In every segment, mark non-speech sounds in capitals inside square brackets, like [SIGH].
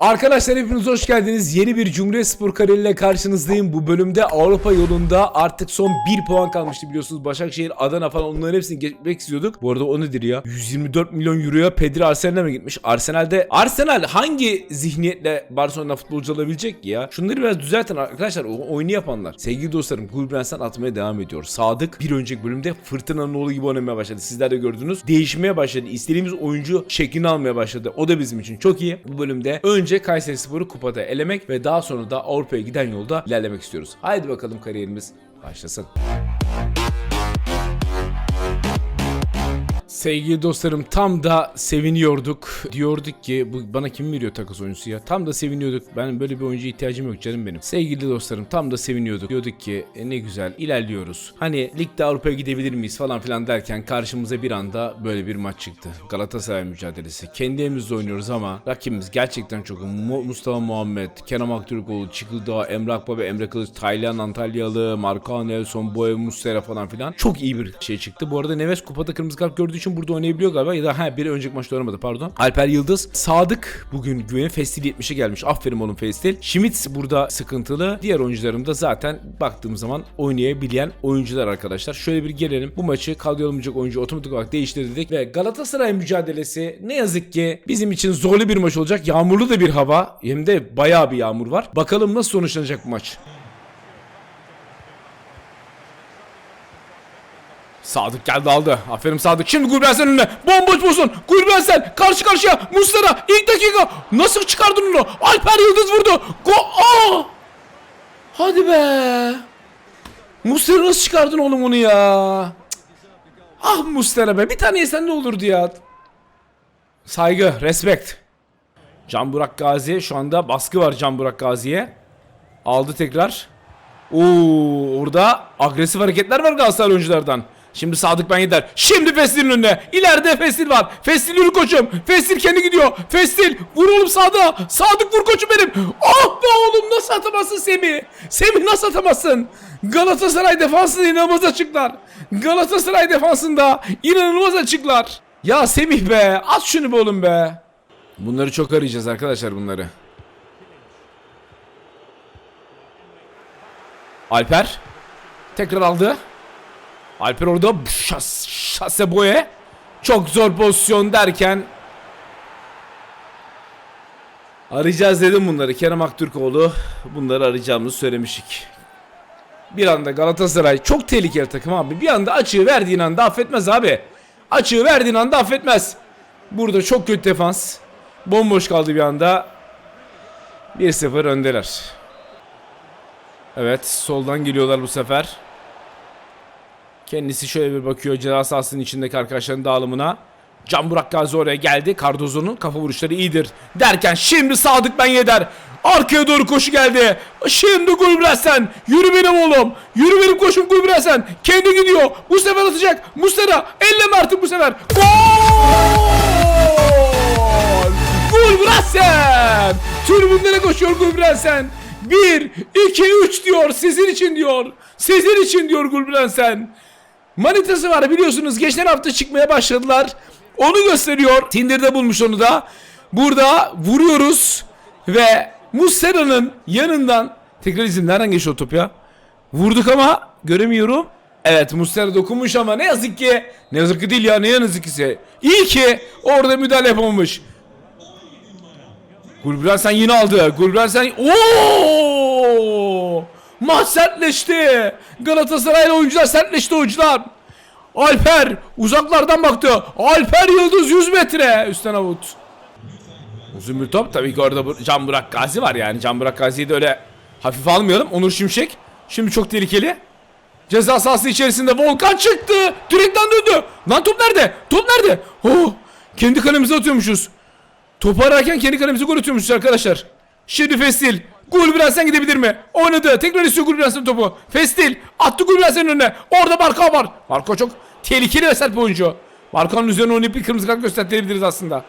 Arkadaşlar hepiniz hoş geldiniz. Yeni bir Cumhuriyet Spor kariyeriyle karşınızdayım. Bu bölümde Avrupa yolunda artık son 1 puan kalmıştı biliyorsunuz. Başakşehir, Adana falan onların hepsini geçmek istiyorduk. Bu arada o nedir ya? 124 milyon euroya Pedri Arsenal'e mi gitmiş? Arsenal'de Arsenal hangi zihniyetle Barcelona futbolcu alabilecek ki ya? Şunları biraz düzeltin arkadaşlar. O oyunu yapanlar. Sevgili dostlarım Gulbrandsen atmaya devam ediyor. Sadık bir önceki bölümde fırtınanın oğlu gibi oynamaya başladı. Sizler de gördünüz. Değişmeye başladı. İstediğimiz oyuncu şeklini almaya başladı. O da bizim için çok iyi. Bu bölümde önce Kayseri Spor'u kupada elemek ve daha sonra da Avrupa'ya giden yolda ilerlemek istiyoruz. Haydi bakalım kariyerimiz başlasın. Sevgili dostlarım tam da seviniyorduk. Diyorduk ki bu bana kim veriyor takas oyuncusu ya? Tam da seviniyorduk. Ben böyle bir oyuncuya ihtiyacım yok canım benim. Sevgili dostlarım tam da seviniyorduk. Diyorduk ki e, ne güzel ilerliyoruz. Hani ligde Avrupa'ya gidebilir miyiz falan filan derken karşımıza bir anda böyle bir maç çıktı. Galatasaray mücadelesi. Kendi evimizde oynuyoruz ama rakibimiz gerçekten çok Mustafa Muhammed, Kenan Aktürkoğlu, Çıkıldağ, Emrah Baba, Emre Kılıç, Taylan Antalyalı, Markan Nelson, Boye, Muslera falan filan. Çok iyi bir şey çıktı. Bu arada Neves kupada kırmızı kart gördüğü için burada oynayabiliyor galiba. Ya da ha biri önceki maçta oynamadı pardon. Alper Yıldız. Sadık bugün güveni Festil 70'e gelmiş. Aferin oğlum Festil. Schmitz burada sıkıntılı. Diğer oyuncularım da zaten baktığım zaman oynayabilen oyuncular arkadaşlar. Şöyle bir gelelim. Bu maçı kadroya oyuncu otomatik olarak değiştirdik ve Galatasaray mücadelesi ne yazık ki bizim için zorlu bir maç olacak. Yağmurlu da bir hava. Hem de bayağı bir yağmur var. Bakalım nasıl sonuçlanacak bu maç. Sadık geldi aldı. Aferin Sadık. Şimdi Gulbensen önüne. Bomboş pozisyon. Gulbensen karşı karşıya. Mustara ilk dakika. Nasıl çıkardın onu? Alper Yıldız vurdu. Go Aa! Hadi be. Mustara nasıl çıkardın oğlum onu ya? Ah Mustara be. Bir tane yesen ne olurdu ya? Saygı, respect. Can Burak Gazi şu anda baskı var Can Burak Gazi'ye. Aldı tekrar. Oo, orada agresif hareketler var Galatasaray oyunculardan. Şimdi Sadık ben gider. Şimdi Festil'in önüne. İleride Festil var. Festil yürü koçum. Festil kendi gidiyor. Festil vur oğlum Sadık'a. Sadık vur koçum benim. Ah be oğlum nasıl atamazsın Semih? Semih nasıl atamazsın? Galatasaray defansında inanılmaz açıklar. Galatasaray defansında inanılmaz açıklar. Ya Semih be at şunu be oğlum be. Bunları çok arayacağız arkadaşlar bunları. Alper tekrar aldı. Alper orada şas, şase boye. Çok zor pozisyon derken arayacağız dedim bunları. Kerem Aktürkoğlu bunları arayacağımızı söylemiştik. Bir anda Galatasaray çok tehlikeli takım abi. Bir anda açığı verdiğin anda affetmez abi. Açığı verdiğin anda affetmez. Burada çok kötü defans. Bomboş kaldı bir anda. 1-0 öndeler. Evet soldan geliyorlar bu sefer. Kendisi şöyle bir bakıyor ceza sahasının içindeki arkadaşların dağılımına. Can Burak Gazi oraya geldi. Cardozo'nun kafa vuruşları iyidir. Derken şimdi Sadık Ben Yeder. Arkaya doğru koşu geldi. Şimdi Gulbresen. Yürü benim oğlum. Yürü benim koşum Gulbresen. Kendi gidiyor. Bu sefer atacak. Mustera. Elleme artık bu sefer. Gol! Gulbresen. Tribünlere koşuyor Gulbresen. 1, 2, 3 diyor. Sizin için diyor. Sizin için diyor Gulbresen. Manitası var biliyorsunuz. Geçen hafta çıkmaya başladılar. Onu gösteriyor. Tinder'da bulmuş onu da. Burada vuruyoruz. Ve Muslera'nın yanından. Tekrar izin nereden geçiyor top ya? Vurduk ama göremiyorum. Evet Muslera dokunmuş ama ne yazık ki. Ne yazık ki değil ya ne yazık ki. İyi ki orada müdahale yapamamış. Gulbran sen yine aldı. Gulbran sen... Maç sertleşti. Galatasaraylı oyuncular sertleşti oyuncular. Alper uzaklardan baktı. Alper Yıldız 100 metre. Üstten avut. Bir top. Tabii ki orada Can Burak Gazi var yani. Can Burak Gazi'yi de öyle hafif almayalım. Onur Şimşek. Şimdi çok tehlikeli. Ceza sahası içerisinde Volkan çıktı. Direkten döndü. Lan top nerede? Top nerede? Oh! Kendi kalemize atıyormuşuz. Topu ararken kendi kalemize gol atıyormuşuz arkadaşlar. Şimdi Festil. Gulbransen gidebilir mi? Oynadı. Tekrar istiyor Gulbransen topu. Festil. Attı Gulbransen'in önüne. Orada Barka var. Barka çok tehlikeli ve sert bir oyuncu. Barka'nın üzerine oynayıp bir kırmızı kart göstertebiliriz aslında.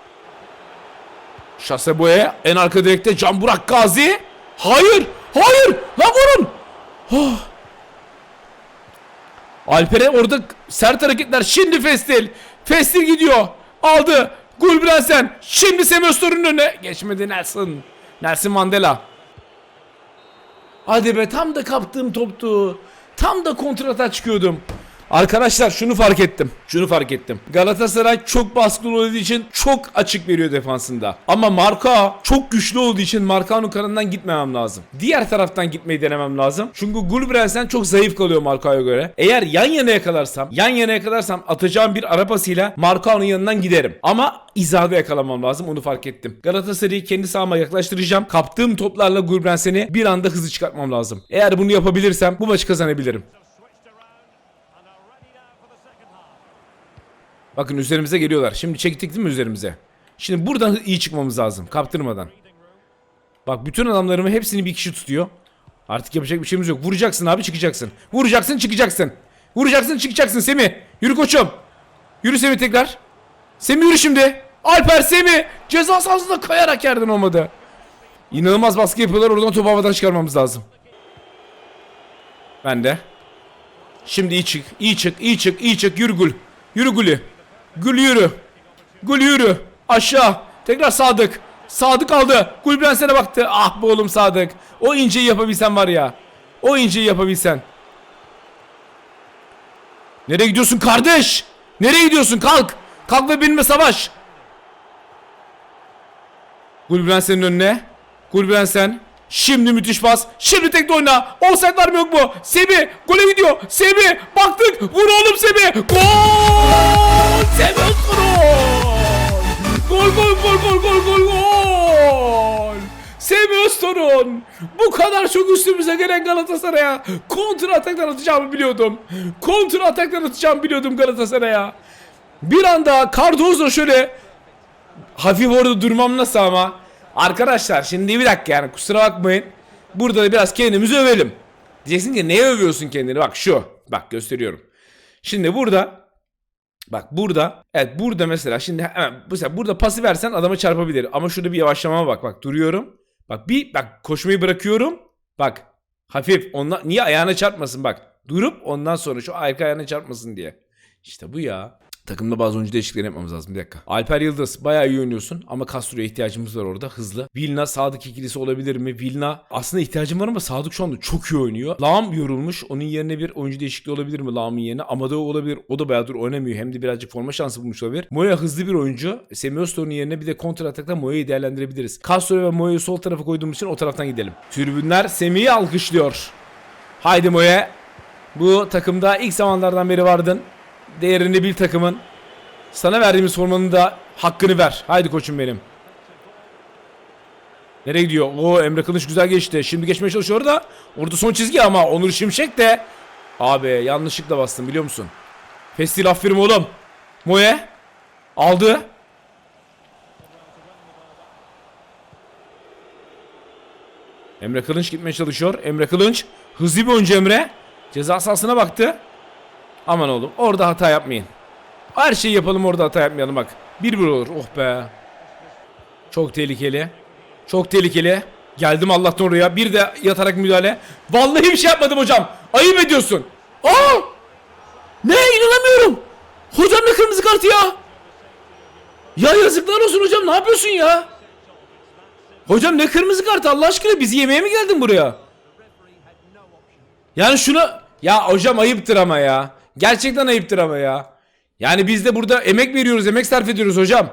Şaseboye en arka direkte Can Burak Gazi. Hayır. Hayır. Lan vurun. Oh. Alper'e orada sert hareketler. Şimdi Festil. Festil gidiyor. Aldı. Gulbransen. Şimdi Semih Öztürk'ün önüne. Geçmedi Nelson. Nelson Mandela. Hadi be tam da kaptığım toptu. Tam da kontrata çıkıyordum. Arkadaşlar şunu fark ettim. Şunu fark ettim. Galatasaray çok baskılı olduğu için çok açık veriyor defansında. Ama Marka çok güçlü olduğu için Markao'nun kanından gitmemem lazım. Diğer taraftan gitmeyi denemem lazım. Çünkü Gulbrensen çok zayıf kalıyor Markao'ya göre. Eğer yan yana yakalarsam, yan yana yakalarsam atacağım bir arabasıyla Markao'nun yanından giderim. Ama izada yakalamam lazım onu fark ettim. Galatasaray'ı kendi sahama yaklaştıracağım. Kaptığım toplarla Gulbrensen'i bir anda hızlı çıkartmam lazım. Eğer bunu yapabilirsem bu maçı kazanabilirim. Bakın üzerimize geliyorlar. Şimdi çektik değil mi üzerimize? Şimdi buradan iyi çıkmamız lazım. Kaptırmadan. Bak bütün adamlarımı hepsini bir kişi tutuyor. Artık yapacak bir şeyimiz yok. Vuracaksın abi çıkacaksın. Vuracaksın çıkacaksın. Vuracaksın çıkacaksın Semih. Yürü koçum. Yürü Semih tekrar. Semih yürü şimdi. Alper Semih. Ceza sahasında kayarak yerden olmadı. İnanılmaz baskı yapıyorlar. Oradan topu havadan çıkarmamız lazım. Ben de. Şimdi iyi çık, iyi çık, iyi çık, iyi çık. Yürü Gül. Yürü Gül'ü. Gül yürü. Gül yürü. Aşağı. Tekrar Sadık. Sadık aldı. Gulbrensen'e baktı. Ah be oğlum Sadık. O inceyi yapabilsen var ya. O inceyi yapabilsen. Nereye gidiyorsun kardeş? Nereye gidiyorsun? Kalk. Kalk ve benimle savaş. Gulbrensen'in önüne. Gulbrensen. Şimdi müthiş pas. Şimdi tek oyna. Offside var mı yok mu? Sebi. Gole gidiyor. Sebi. Baktık. Vur oğlum Sebi. Gol. Sebi Özturun. Gol gol gol gol gol gol gol. Semih Öztorun bu kadar çok üstümüze gelen Galatasaray'a kontra ataklar atacağımı biliyordum. Kontra ataklar atacağımı biliyordum Galatasaray'a. Bir anda Cardozo şöyle hafif orada durmam nasıl ama. Arkadaşlar şimdi bir dakika yani kusura bakmayın. Burada da biraz kendimizi övelim. Diyeceksin ki neye övüyorsun kendini? Bak şu. Bak gösteriyorum. Şimdi burada Bak burada evet burada mesela şimdi hemen mesela burada pası versen adama çarpabilir ama şurada bir yavaşlamama bak bak duruyorum. Bak bir bak koşmayı bırakıyorum. Bak hafif ondan niye ayağına çarpmasın bak. Durup ondan sonra şu arka ayağına çarpmasın diye. İşte bu ya. Takımda bazı oyuncu değişiklikleri yapmamız lazım bir dakika. Alper Yıldız bayağı iyi oynuyorsun ama Castro'ya ihtiyacımız var orada hızlı. Vilna Sadık ikilisi olabilir mi? Vilna aslında ihtiyacım var ama Sadık şu anda çok iyi oynuyor. Lam yorulmuş. Onun yerine bir oyuncu değişikliği olabilir mi Lam'ın yerine? Amadeo olabilir. O da bayağıdır oynamıyor. Hem de birazcık forma şansı bulmuş olabilir. Moya hızlı bir oyuncu. Semih Öztor'un yerine bir de kontra atakta Moya'yı değerlendirebiliriz. Castro ve Moya'yı sol tarafa koyduğumuz için o taraftan gidelim. Tribünler Semih'i alkışlıyor. Haydi Moya. Bu takımda ilk zamanlardan beri vardın. Değerini bil takımın. Sana verdiğimiz formanın da hakkını ver. Haydi koçum benim. Nereye gidiyor? O Emre Kılıç güzel geçti. Şimdi geçmeye çalışıyor da. Orada son çizgi ama Onur Şimşek de. Abi yanlışlıkla bastım biliyor musun? Festil aferin oğlum. Moye. Aldı. Emre Kılınç gitmeye çalışıyor. Emre Kılınç. Hızlı bir oyuncu Emre. Ceza sahasına baktı. Aman oğlum orada hata yapmayın. Her şeyi yapalım orada hata yapmayalım bak. Bir bir olur. Oh be. Çok tehlikeli. Çok tehlikeli. Geldim Allah'tan oraya. Bir de yatarak müdahale. Vallahi bir şey yapmadım hocam. Ayıp ediyorsun. Aa! Ne inanamıyorum. Hocam ne kırmızı kartı ya? Ya yazıklar olsun hocam ne yapıyorsun ya? Hocam ne kırmızı kartı Allah aşkına bizi yemeğe mi geldin buraya? Yani şunu ya hocam ayıptır ama ya. Gerçekten ayıptır ama ya. Yani biz de burada emek veriyoruz, emek sarf ediyoruz hocam.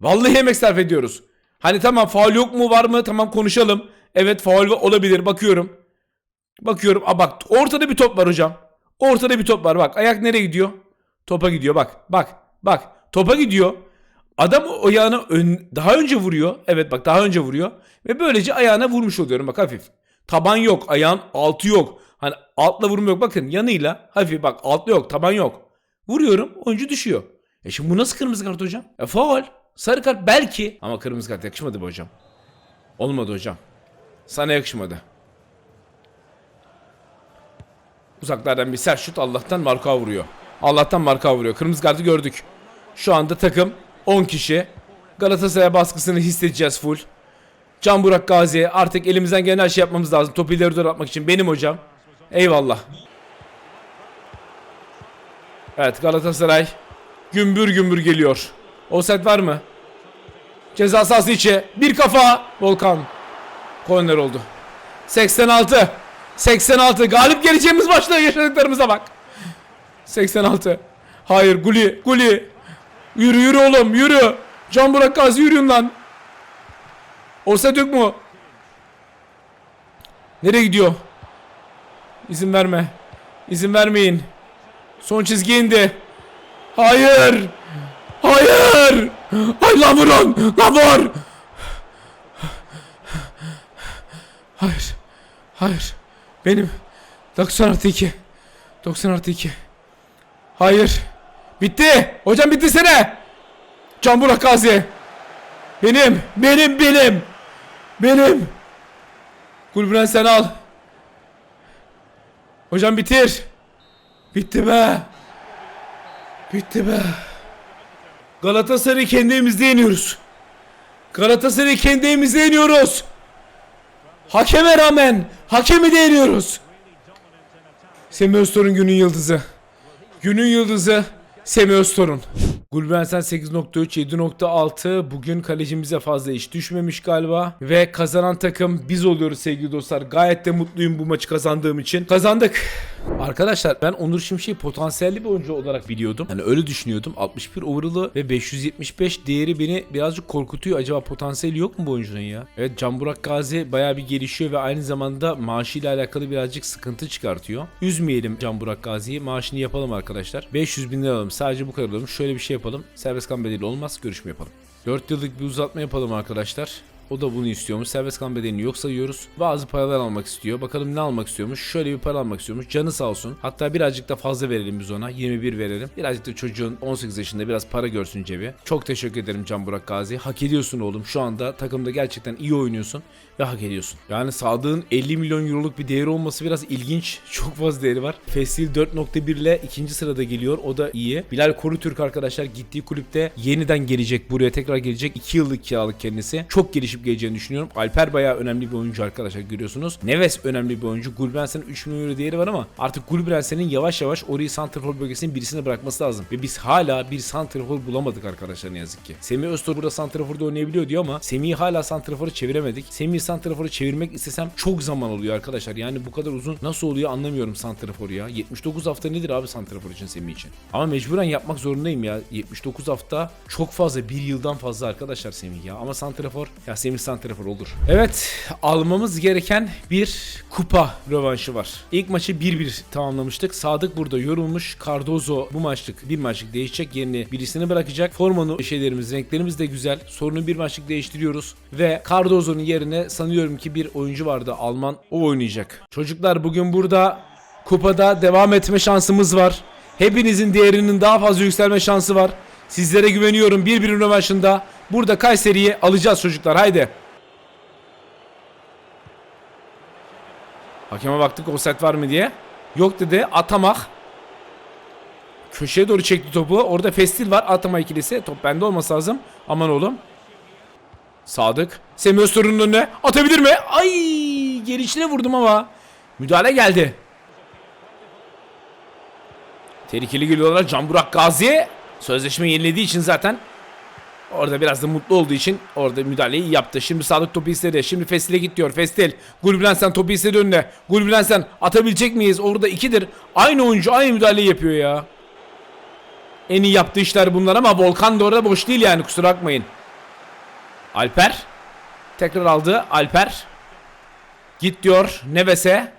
Vallahi emek sarf ediyoruz. Hani tamam faul yok mu var mı? Tamam konuşalım. Evet faul olabilir bakıyorum. Bakıyorum. Aa bak ortada bir top var hocam. Ortada bir top var bak. Ayak nereye gidiyor? Topa gidiyor bak. Bak. Bak. Topa gidiyor. Adam o ayağına ön, daha önce vuruyor. Evet bak daha önce vuruyor. Ve böylece ayağına vurmuş oluyorum bak hafif. Taban yok. Ayağın altı yok. Hani altla vurma yok. Bakın yanıyla hafif bak altla yok. Taban yok. Vuruyorum oyuncu düşüyor. E şimdi bu nasıl kırmızı kart hocam? E faul. Sarı kart belki. Ama kırmızı kart yakışmadı bu hocam. Olmadı hocam. Sana yakışmadı. Uzaklardan bir sert şut Allah'tan marka vuruyor. Allah'tan marka vuruyor. Kırmızı kartı gördük. Şu anda takım 10 kişi. Galatasaray baskısını hissedeceğiz full. Can Burak Gazi artık elimizden gelen her şey yapmamız lazım. Topu ileri doğru atmak için benim hocam. Eyvallah. Evet Galatasaray gümbür gümbür geliyor. Offside var mı? Ceza sahası içi. Bir kafa. Volkan. Korner oldu. 86. 86. Galip geleceğimiz maçta yaşadıklarımıza bak. 86. Hayır Guli. Guli. Yürü yürü oğlum yürü. Can Burak Gazi yürüyün lan. Offside yok mu? Nereye gidiyor? İzin verme. İzin vermeyin. Son çizgi indi. Hayır. Hayır. Ay lan vurun. Lan vur. Hayır. Hayır. Benim. 90 artı 2. 90 artı 2. Hayır. Bitti. Hocam bitti sene. Can Burak Gazi. Benim. Benim benim. Benim. Gulbren sen al. Hocam bitir. Bitti be. Bitti be. Galatasaray'ı kendi evimizde yeniyoruz. Galatasaray'ı kendi evimizde yeniyoruz. Hakeme rağmen hakemi de yeniyoruz. Semih Öztorun günün yıldızı. Günün yıldızı Semih Öztorun. Gulbensen 8.3 7.6 bugün kalecimize fazla iş düşmemiş galiba. Ve kazanan takım biz oluyoruz sevgili dostlar. Gayet de mutluyum bu maçı kazandığım için. Kazandık Arkadaşlar ben Onur Şimşek'i potansiyelli bir oyuncu olarak biliyordum. Yani öyle düşünüyordum. 61 overall'ı ve 575 değeri beni birazcık korkutuyor. Acaba potansiyeli yok mu bu oyuncunun ya? Evet Can Burak Gazi baya bir gelişiyor ve aynı zamanda maaşıyla alakalı birazcık sıkıntı çıkartıyor. Üzmeyelim Can Burak Gazi'yi. Maaşını yapalım arkadaşlar. 500 bin lira alalım. Sadece bu kadar alalım. Şöyle bir şey yapalım. Serbest kan bedeli olmaz. Görüşme yapalım. 4 yıllık bir uzatma yapalım arkadaşlar. O da bunu istiyormuş. Serbest kan bedelini yok sayıyoruz. Bazı paralar almak istiyor. Bakalım ne almak istiyormuş. Şöyle bir para almak istiyormuş. Canı sağ olsun. Hatta birazcık da fazla verelim biz ona. 21 verelim. Birazcık da çocuğun 18 yaşında biraz para görsün cebi. Çok teşekkür ederim Can Burak Gazi. Hak ediyorsun oğlum. Şu anda takımda gerçekten iyi oynuyorsun ve hak ediyorsun. Yani Sadık'ın 50 milyon euroluk bir değeri olması biraz ilginç. [LAUGHS] Çok fazla değeri var. Festil 4.1 ile ikinci sırada geliyor. O da iyi. Bilal Korutürk arkadaşlar gittiği kulüpte yeniden gelecek. Buraya tekrar gelecek. 2 yıllık kiralık kendisi. Çok gelişip geleceğini düşünüyorum. Alper bayağı önemli bir oyuncu arkadaşlar görüyorsunuz. Neves önemli bir oyuncu. Gulbensen'in 3 milyon euro değeri var ama artık Gulbensen'in yavaş yavaş orayı Santrfor bölgesinin birisine bırakması lazım. Ve biz hala bir Santrfor bulamadık arkadaşlar ne yazık ki. Semih Öztor burada Santrfor'da oynayabiliyor diyor ama Semih'i hala Santrfor'a çeviremedik. Semih'i Santrfor'a çevirmek istesem çok zaman oluyor arkadaşlar. Yani bu kadar uzun nasıl oluyor anlamıyorum Santrfor ya. 79 hafta nedir abi Santrfor için Semih için? Ama mecburen yapmak zorundayım ya. 79 hafta çok fazla bir yıldan fazla arkadaşlar Semih ya. Ama Santrafor ya Semih Santrafor olur. Evet almamız gereken bir kupa rövanşı var. İlk maçı 1-1 tamamlamıştık. Sadık burada yorulmuş. Cardozo bu maçlık bir maçlık değişecek. Yerine birisini bırakacak. Formanı şeylerimiz renklerimiz de güzel. Sorunu bir maçlık değiştiriyoruz. Ve Cardozo'nun yerine sanıyorum ki bir oyuncu vardı Alman. O oynayacak. Çocuklar bugün burada kupada devam etme şansımız var. Hepinizin değerinin daha fazla yükselme şansı var. Sizlere güveniyorum. Bir bir rövanşında burada Kayseri'yi alacağız çocuklar. Haydi. Hakeme baktık offset var mı diye. Yok dedi. Atamak. Köşeye doğru çekti topu. Orada Festil var. Atama ikilisi. Top bende olması lazım. Aman oğlum. Sadık. Semih Öztürk'ün önüne. Atabilir mi? Ay gelişine vurdum ama. Müdahale geldi. Tehlikeli geliyorlar. Can Burak Gazi. Sözleşme yenilediği için zaten Orada biraz da mutlu olduğu için orada müdahaleyi yaptı. Şimdi Sadık topu istedi. Şimdi Festil'e git diyor. Festil. Gulbrensen topu istedi önüne. Gulbrensen atabilecek miyiz? Orada ikidir. Aynı oyuncu aynı müdahaleyi yapıyor ya. En iyi yaptığı işler bunlar ama Volkan da orada boş değil yani kusura bakmayın. Alper. Tekrar aldı. Alper. Git diyor Neves'e.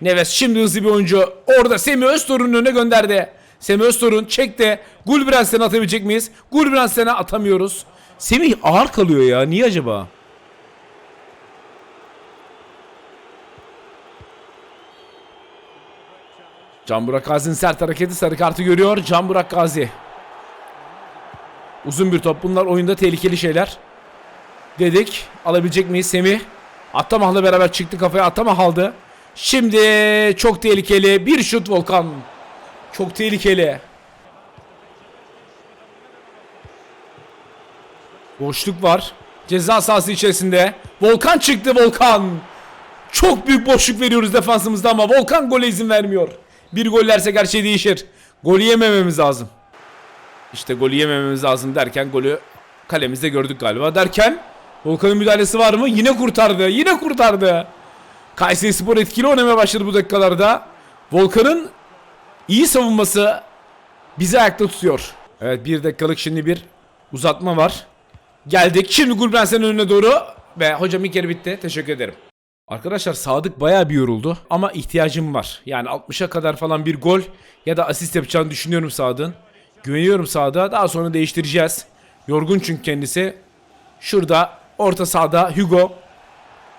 Neves şimdi hızlı bir oyuncu. Orada Semih Öztorun'un önüne gönderdi. Semih Öztorun çekti. Gulbrensen'e atabilecek miyiz? Gulbrensen'e atamıyoruz. Semih ağır kalıyor ya. Niye acaba? Can Burak Gazi'nin sert hareketi sarı kartı görüyor. Can Burak Gazi. Uzun bir top. Bunlar oyunda tehlikeli şeyler. Dedik. Alabilecek miyiz Semih? Atamah'la beraber çıktı kafaya. Atamah aldı. Şimdi çok tehlikeli. Bir şut Volkan. Çok tehlikeli. Boşluk var. Ceza sahası içerisinde. Volkan çıktı Volkan. Çok büyük boşluk veriyoruz defansımızda ama Volkan gole izin vermiyor. Bir gollersek her şey değişir. Golü yemememiz lazım. İşte golü yemememiz lazım derken golü kalemizde gördük galiba derken Volkan'ın müdahalesi var mı? Yine kurtardı. Yine kurtardı. Kayseri Spor etkili oynamaya başladı bu dakikalarda. Volkan'ın iyi savunması bizi ayakta tutuyor. Evet bir dakikalık şimdi bir uzatma var. Geldik. Şimdi Gulbensen'in önüne doğru. Ve hocam ilk yarı bitti. Teşekkür ederim. Arkadaşlar Sadık bayağı bir yoruldu ama ihtiyacım var. Yani 60'a kadar falan bir gol ya da asist yapacağını düşünüyorum Sadık'ın. Güveniyorum Sadık'a. Daha sonra değiştireceğiz. Yorgun çünkü kendisi. Şurada orta sahada Hugo.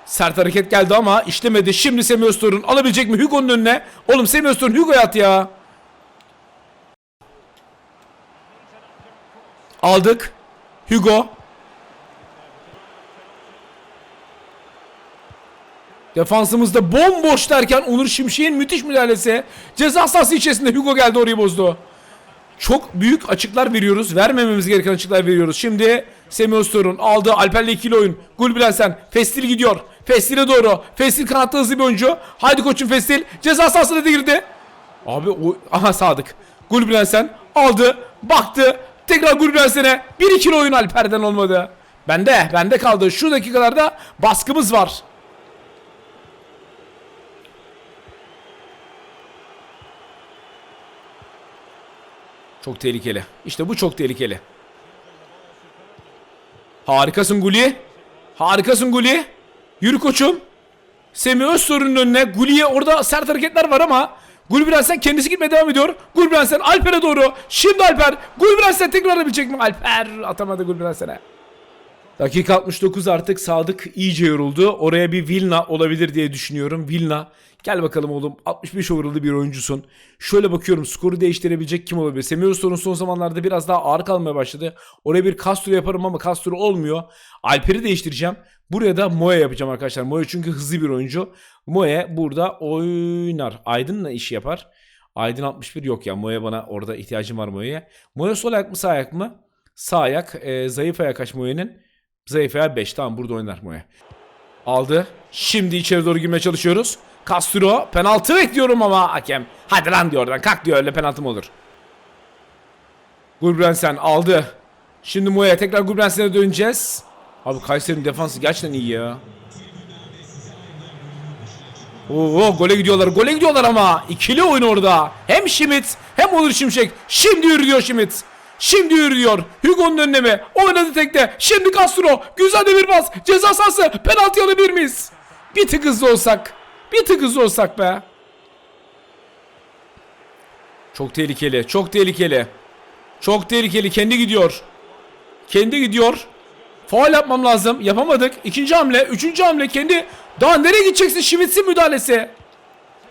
Sert hareket geldi ama işlemedi. Şimdi Semih Öztur'un alabilecek mi Hugo'nun önüne? Oğlum Semih Öztur'un Hugo'ya at ya. Aldık. Hugo. Defansımızda bomboş derken Onur Şimşek'in müthiş müdahalesi. Ceza sahası içerisinde Hugo geldi orayı bozdu. Çok büyük açıklar veriyoruz. Vermememiz gereken açıklar veriyoruz. Şimdi Semih Öztur'un aldığı Alper'le ikili oyun. Gulbilensen. Festil gidiyor. Festil'e doğru. Festil kanatta hızlı bir oyuncu. Haydi koçum Festil. Ceza sahasına da girdi. Abi o... Aha Sadık. Gulbilensen aldı. Baktı. Tekrar Gulbilensen'e. Bir ikili oyun Alper'den olmadı. Bende. Bende kaldı. Şu dakikalarda baskımız var. Çok tehlikeli. İşte bu çok tehlikeli. Harikasın Guli. Harikasın Guli. Yürü koçum. Semih Özsoy'un önüne. Guli'ye orada sert hareketler var ama Gulbrensen kendisi gitmeye devam ediyor. Gulbrensen Alper'e doğru. Şimdi Alper. Gulbrensen tekrar alabilecek mi? Alper atamadı Gulbrensen'e. Dakika 69 artık Sadık iyice yoruldu. Oraya bir Vilna olabilir diye düşünüyorum. Vilna gel bakalım oğlum 65 overall'lı bir oyuncusun. Şöyle bakıyorum skoru değiştirebilecek kim olabilir? Semih Öztor'un son zamanlarda biraz daha ağır kalmaya başladı. Oraya bir Castro yaparım ama Castro olmuyor. Alper'i değiştireceğim. Buraya da Moya yapacağım arkadaşlar. Moya çünkü hızlı bir oyuncu. Moya burada oynar. Aydın'la iş yapar. Aydın 61 yok ya. Moya bana orada ihtiyacım var Moya'ya. Moya sol ayak mı sağ ayak mı? Sağ ayak. E, zayıf ayak kaç Moya'nın? Zayıf ayak 5. Tamam burada oynar Moya. Aldı. Şimdi içeri doğru girmeye çalışıyoruz. Castro penaltı bekliyorum ama hakem. Hadi lan diyor oradan. Kalk diyor öyle penaltı mı olur? Gulbrensen aldı. Şimdi Moya tekrar Gulbrensen'e döneceğiz. Abi Kayseri'nin defansı gerçekten iyi ya. Oo gole gidiyorlar. Gole gidiyorlar ama. ikili oyun orada. Hem Schmidt hem Onur Şimşek. Şimdi yürü diyor Schmidt. Şimdi yürü diyor. Hugo'nun önüne mi? Oynadı tekte. Şimdi Castro. Güzel de bir pas. Ceza sahası. Penaltı alabilir miyiz? Bir tık hızlı olsak. Bir tık hızlı olsak be. Çok tehlikeli. Çok tehlikeli. Çok tehlikeli. Kendi gidiyor. Kendi gidiyor. Faul yapmam lazım. Yapamadık. İkinci hamle. Üçüncü hamle. Kendi. Daha nereye gideceksin? Schmitz'in müdahalesi.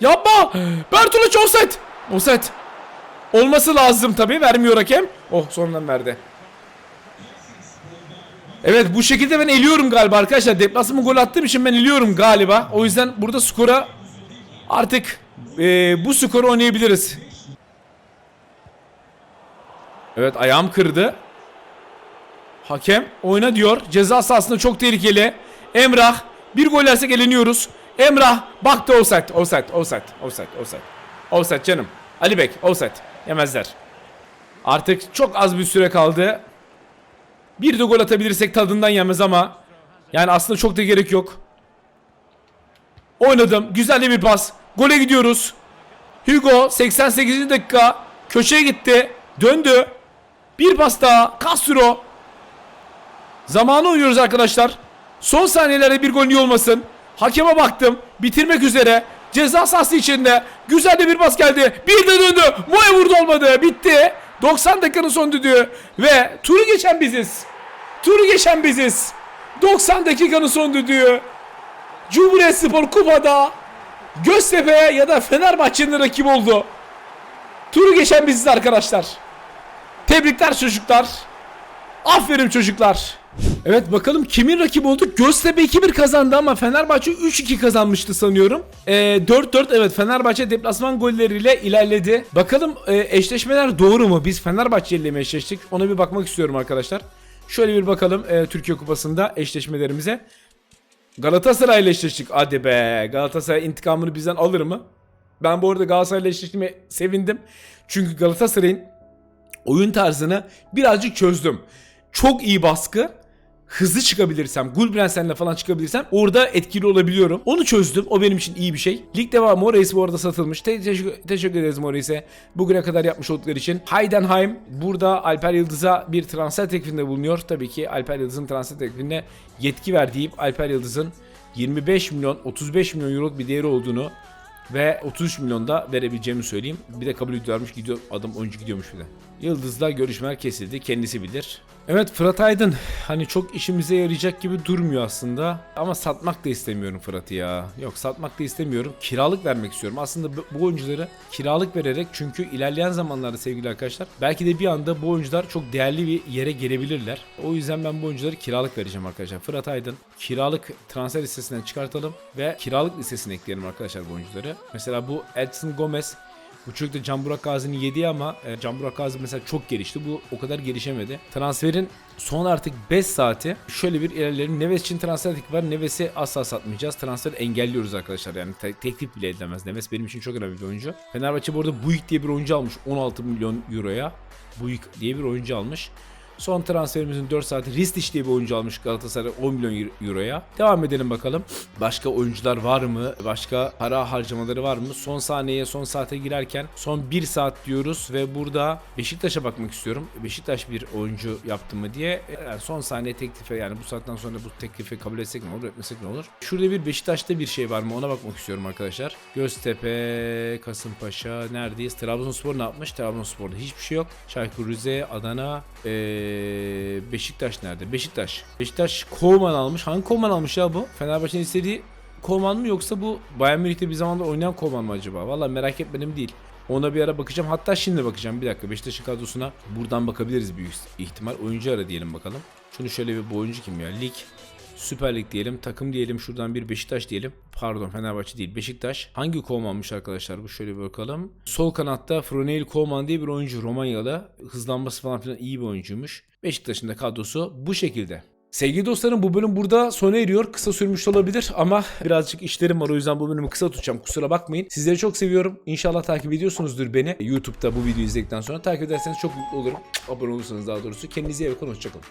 Yapma. Bertolucci offside. Offside. Olması lazım tabii. Vermiyor hakem. Oh sonundan verdi. Evet bu şekilde ben eliyorum galiba arkadaşlar. Deplasmanı gol attığım için ben eliyorum galiba. O yüzden burada skora artık e, bu skoru oynayabiliriz. Evet ayağım kırdı. Hakem oyna diyor. Ceza sahasında çok tehlikeli. Emrah bir gol yersek eleniyoruz. Emrah baktı offside. Offside. Offside. Offside. Offside. Offside canım. Ali Bek offside. Yemezler. Artık çok az bir süre kaldı. Bir de gol atabilirsek tadından yenmez ama yani aslında çok da gerek yok. Oynadım. Güzel de bir pas. Gole gidiyoruz. Hugo 88. dakika köşeye gitti. Döndü. Bir pas daha. Castro. Zamanı oynuyoruz arkadaşlar. Son saniyelerde bir gol iyi olmasın. Hakeme baktım. Bitirmek üzere. Ceza sahası içinde. Güzel de bir pas geldi. Bir de döndü. Moya vurdu olmadı. Bitti. 90 dakikanın son düdüğü. Ve turu geçen biziz. Turu geçen biziz. 90 dakikanın son düdüğü. Cumhuriyet Spor Kupa'da Göztepe ya da Fenerbahçe'nin rakip oldu. Turu geçen biziz arkadaşlar. Tebrikler çocuklar. Aferin çocuklar. Evet bakalım kimin rakibi oldu? Göztepe 2-1 kazandı ama Fenerbahçe 3-2 kazanmıştı sanıyorum. Ee, 4-4 evet Fenerbahçe deplasman golleriyle ilerledi. Bakalım e, eşleşmeler doğru mu? Biz Fenerbahçe ile mi eşleştik? Ona bir bakmak istiyorum arkadaşlar. Şöyle bir bakalım e, Türkiye Kupası'nda eşleşmelerimize. Galatasaray ile eşleştik. Hadi be. Galatasaray intikamını bizden alır mı? Ben bu arada Galatasaray ile eşleştiğime sevindim. Çünkü Galatasaray'ın oyun tarzını birazcık çözdüm. çok iyi baskı hızlı çıkabilirsem, Gulbransen'le falan çıkabilirsem orada etkili olabiliyorum. Onu çözdüm. O benim için iyi bir şey. Lig devamı Moraes bu arada satılmış. Te- teşekkür, teşekkür ederiz Moraes'e. Bugüne kadar yapmış oldukları için. Heidenheim burada Alper Yıldız'a bir transfer teklifinde bulunuyor. Tabii ki Alper Yıldız'ın transfer teklifine yetki verdiği Alper Yıldız'ın 25 milyon 35 milyon euroluk bir değeri olduğunu ve 33 milyon da verebileceğimi söyleyeyim. Bir de kabul ediyormuş gidiyor adam oyuncu gidiyormuş bir de. Yıldız'la görüşmeler kesildi. Kendisi bilir. Evet Fırat Aydın hani çok işimize yarayacak gibi durmuyor aslında. Ama satmak da istemiyorum Fırat'ı ya. Yok satmak da istemiyorum. Kiralık vermek istiyorum. Aslında bu- oyuncuları kiralık vererek çünkü ilerleyen zamanlarda sevgili arkadaşlar belki de bir anda bu oyuncular çok değerli bir yere gelebilirler. O yüzden ben bu oyuncuları kiralık vereceğim arkadaşlar. Fırat Aydın kiralık transfer listesinden çıkartalım ve kiralık listesine ekleyelim arkadaşlar bu oyuncuları. Mesela bu Edson Gomez bu çocuk da Can Burak Gazi'nin yediği ama e, Can Burak Gazi mesela çok gelişti. Bu o kadar gelişemedi. Transferin son artık 5 saati şöyle bir ilerleyelim. Neves için transfer teklifi var. Neves'i asla satmayacağız. Transfer engelliyoruz arkadaşlar. Yani te- teklif bile edilemez. Neves benim için çok önemli bir oyuncu. Fenerbahçe bu arada Buik diye bir oyuncu almış. 16 milyon euroya. Buik diye bir oyuncu almış. Son transferimizin 4 saati Ristić diye bir oyuncu almış Galatasaray 10 milyon euroya. Devam edelim bakalım. Başka oyuncular var mı? Başka para harcamaları var mı? Son saniyeye son saate girerken son 1 saat diyoruz ve burada Beşiktaş'a bakmak istiyorum. Beşiktaş bir oyuncu yaptı mı diye. Yani son saniye teklife yani bu saatten sonra bu teklifi kabul etsek ne olur etmesek ne olur? Şurada bir Beşiktaş'ta bir şey var mı ona bakmak istiyorum arkadaşlar. Göztepe, Kasımpaşa neredeyiz? Trabzonspor ne yapmış? Trabzonspor'da hiçbir şey yok. Çaykur Rize, Adana, ee, Beşiktaş nerede? Beşiktaş. Beşiktaş Koman almış. Hangi Koman almış ya bu? Fenerbahçe'nin istediği Koman mı yoksa bu Bayern Münih'te bir zamanda oynayan Koman mı acaba? Valla merak etmedim değil. Ona bir ara bakacağım. Hatta şimdi bakacağım. Bir dakika Beşiktaş'ın kadrosuna buradan bakabiliriz büyük ihtimal. Oyuncu ara diyelim bakalım. Şunu şöyle bir bu oyuncu kim ya? Lig. Süper Lig diyelim. Takım diyelim. Şuradan bir Beşiktaş diyelim. Pardon Fenerbahçe değil. Beşiktaş. Hangi Koman'mış arkadaşlar? Bu şöyle bir bakalım. Sol kanatta Froneil Koman diye bir oyuncu. Romanyalı. Hızlanması falan filan iyi bir oyuncuymuş. Beşiktaş'ın da kadrosu bu şekilde. Sevgili dostlarım bu bölüm burada sona eriyor. Kısa sürmüş olabilir ama birazcık işlerim var o yüzden bu bölümü kısa tutacağım. Kusura bakmayın. Sizleri çok seviyorum. İnşallah takip ediyorsunuzdur beni. YouTube'da bu videoyu izledikten sonra takip ederseniz çok mutlu olurum. Abone olursanız daha doğrusu. Kendinize iyi bakın. Hoşçakalın.